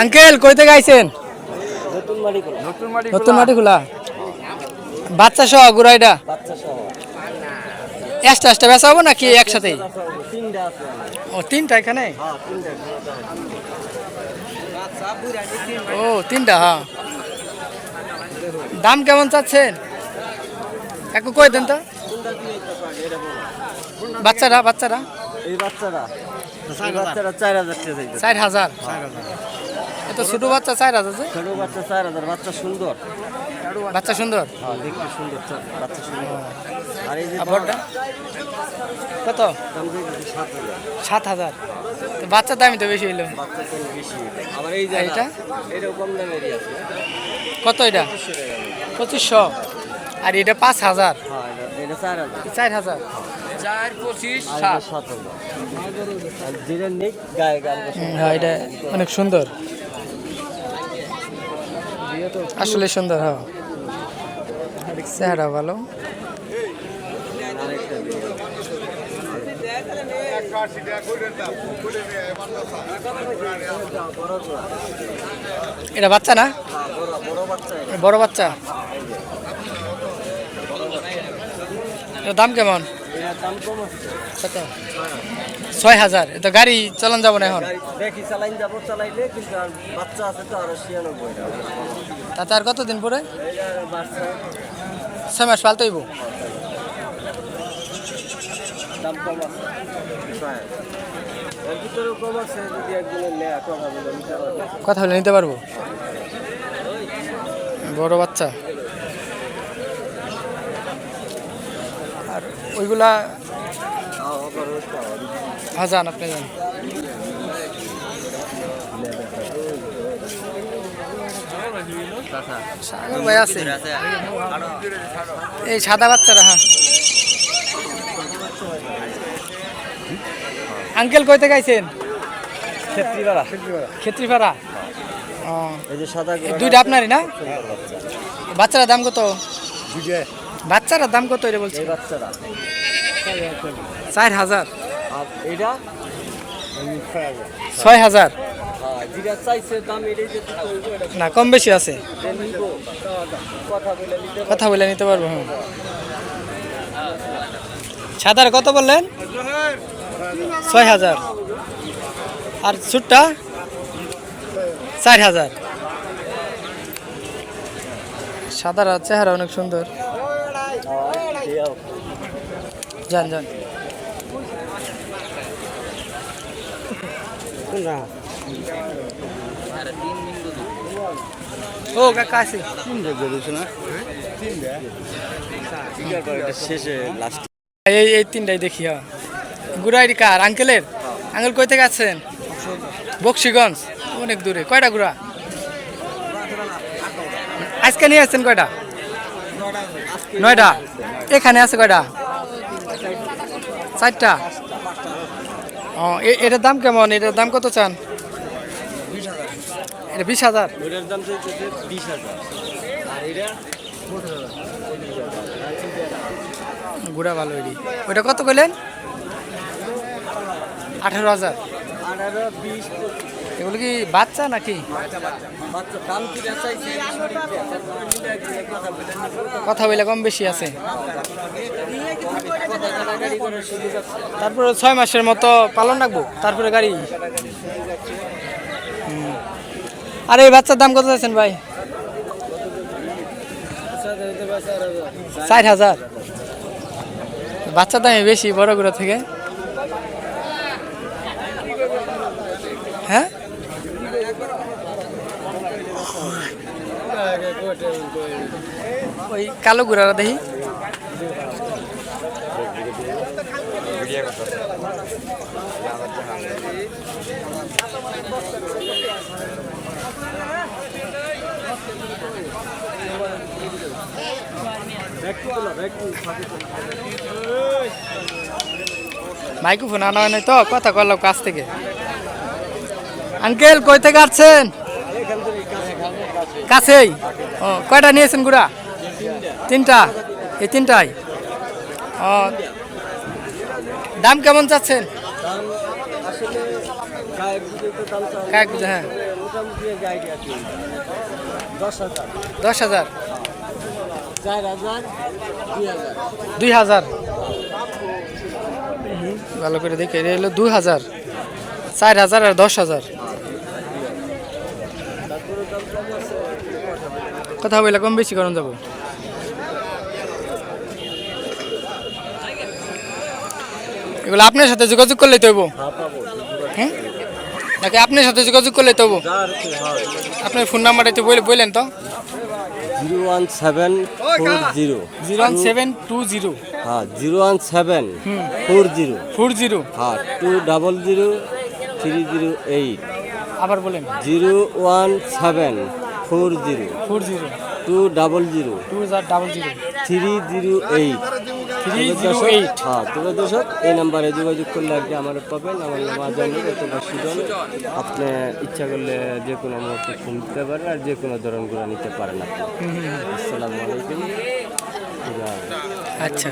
Uncle কই থেকে আইছেন? নতুন মাটি খোলা বাচ্চা সহ সহ। এক্সট্রা এক্সট্রা বেচা হব নাকি আছে ও তিনটা এখানে? হ্যাঁ ও তিনটা হ্যাঁ। দাম কেমন চাচ্ছেন? একটু কই দেন তো। বাচ্চারা বাচ্চারা? এই বাচ্চারা। এই বাচ্চারা চার হাজার টাকা চাইছে চার হাজার? এত ছোট বাচ্চা চার হাজার যে? ছোট বাচ্চা চার হাজার বাচ্চা সুন্দর। বাচ্চা সুন্দর? হ্যাঁ দেখতে সুন্দর বাচ্চা সুন্দর। আর এই যে বড়টা? কত? সাত হাজার। তো বাচ্চার দামই তো বেশি হইল। আবার এই এটা? দামেরই আছে। কত এটা? পঁচিশশো। আর এটা পাঁচ হাজার। হ্যাঁ চার হাজার। চার পঁচিশ সাত। এটা হ্যাঁ এটা অনেক সুন্দর। আসলে সুন্দর হ্যাঁ। চেহারা ভালো। এটা বাচ্চা না? হ্যাঁ বড় বড় বাচ্চা দাম কেমন? কত? ছয় হাজার। এটা গাড়ি চালান যাব না এখন? দেখি যাব চালাইলে কিন্তু আর বাচ্চা আছে তো আরও ছিয়ানব্বই টাকা। তাতে আর কতদিন পরে? ছয় মাস পালতে হইব দাম কম আছে। কথা বলে নিতে পারব? বড় বাচ্চা। ওইগুলা হ্যাঁ যান আপনি যান ভাই আছে? এই সাদা বাচ্চারা হ্যাঁ। আঙ্কেল কইতে গাইছেন ক্ষেত্রীপাড়া। ক্ষেত্রীপাড়া? এই যে সাদা দুইটা আপনারই না? বাচ্চারা দাম কত? বাচ্চারা দাম কত এটা বলছি? বাচ্চারা। চার হাজার। এইটা ছয় হাজার। হ্যাঁ এটা না কম বেশি আছে। কথা বলে নিতে পারবে। হ্যাঁ। সাদার কত বললেন? ছয় হাজার। আর সুটটা? চার হাজার। সাদার চেহারা অনেক সুন্দর। যান যান না ও কাকা আছে এটা শেষে লাস্ট এই এই তিনটাই দেখি গুড়াইডি কার? আঙ্কেলের? আঙ্কেল কই থেকে আছেন? বক্সিগঞ্জ। অনেক দূরে। কয়টা গুড়া? আজকে নিয়ে আসছেন কয়টা? নয়টা? এখানে আছে কয়টা? চারটা? ও এটার দাম কেমন? এটার দাম কত চান? এটা বিশ হাজার? গুড়া ভালো এটি। ওইটা কত করলেন আঠারো হাজার। আঠারো বিশ এগুলো কি বাচ্চা নাকি? দাম কথা বলে কম বেশি আছে। তারপরে ছয় মাসের মতো পালন রাখব, তারপরে গাড়ি। আর, এই বাচ্চার দাম কত আছেন ভাই? ষাট হাজার। বাচ্চার দামই বেশি, বড়গুলো থেকে। হ্যাঁ? ওই কালো গুড়ারা দেখি। মাইক্রোফোন আনা হয় তো, কথা কলাম কাছ থেকে। আঙ্কেল, কই থেকে আসছেন? কাছেই। ও, কয়টা নিয়েছেন গুড়া? তিনটা। এই তিনটাই? ও, দাম কেমন চাচ্ছেন? হ্যাঁ। দশ হাজার। দুই হাজার। ভালো করে দেখে এটা হলো দুই হাজার। চার হাজার আর দশ হাজার তারপরে দাম কম আছে কথা বলে কম বেশি করুন যাব। এগুলো আপনার সাথে যোগাযোগ করলে তো হইবো। হ্যাঁ নাকি আপনার সাথে যোগাযোগ করলে তো আপনার ফোন নাম্বারটা একটু বলে বললেন তো। Zero one seven four zero. Zero one seven two zero. হ্যাঁ zero one seven four zero. Four zero. হ্যাঁ two double zero three zero eight. আবার বলেন। Zero one seven four zero. Four zero. Two double zero. Two double zero. Three zero eight. Three zero eight. হ্যাঁ দর্শক এই নাম্বারে যোগাযোগ করলে আর কি আমার পাবেন। আমার নাম আজানুর অথবা সুজন। আপনি ইচ্ছা করলে যে কোনো মুহূর্তে ফোন দিতে পারেন আর যে কোনো ধরনগুলো নিতে পারেন আপনি। আসসালামু আলাইকুম। আচ্ছা।